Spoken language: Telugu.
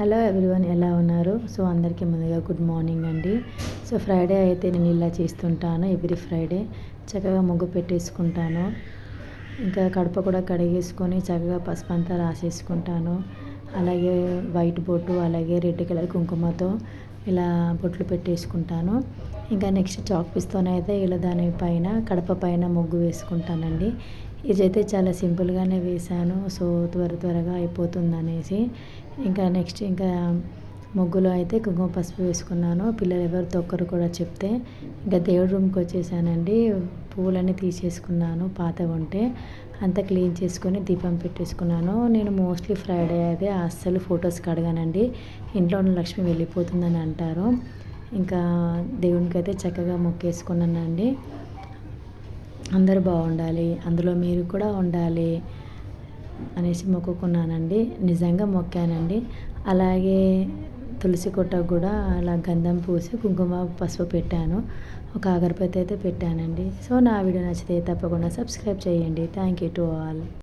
హలో ఎవ్రీవన్ ఎలా ఉన్నారు? సో అందరికీ ముందుగా గుడ్ మార్నింగ్ అండి. సో ఫ్రైడే అయితే నేను ఇలా చేస్తుంటాను ఎవ్రీ ఫ్రైడే. చక్కగా ముగ్గు పెట్టేసుకుంటాను. ఇంకా కడప కూడా కడిగేసుకొని చక్కగా పసుపు అంతా రాసేసుకుంటాను. అలాగే వైట్ బొట్టు అలాగే రెడ్ కలర్ కుంకుమతో ఇలా బొట్లు పెట్టేసుకుంటాను. ఇంకా నెక్స్ట్ చాక్ పీస్తోనే అయితే ఇలా దానిపైన కడప పైన ముగ్గు వేసుకుంటానండి. ఇదైతే చాలా సింపుల్గానే వేశాను. సో త్వర త్వరగా అయిపోతుంది అనేసి ఇంకా నెక్స్ట్ ఇంకా ముగ్గులో అయితే కుంకుమ పసుపు వేసుకున్నాను. పిల్లలు ఎవరితో ఒక్కరు కూడా చెప్తే ఇంకా దేవుడి రూమ్కి వచ్చేసానండి. పువ్వులన్నీ తీసేసుకున్నాను పాత ఉంటే. అంతా క్లీన్ చేసుకొని దీపం పెట్టేసుకున్నాను. నేను మోస్ట్లీ ఫ్రైడే అయితే అస్సలు ఫొటోస్ కడగానండి. ఇంట్లో ఉన్న లక్ష్మి వెళ్ళిపోతుందని అంటారు. ఇంకా దేవునికి అయితే చక్కగా మొక్కేసుకున్నానండి. అందరూ బాగుండాలి అందులో మీరు కూడా ఉండాలి అనేసి మొక్కుకున్నానండి. నిజంగా మొక్కానండి. అలాగే తులసి కొట్ట కూడా అలా గంధం పూసి కుంకుమ పసుపు పెట్టాను. ఒక అగరబత్తి అయితే పెట్టానండి. సో నా వీడియో నచ్చితే తప్పకుండా సబ్స్క్రైబ్ చేయండి. Thank you to all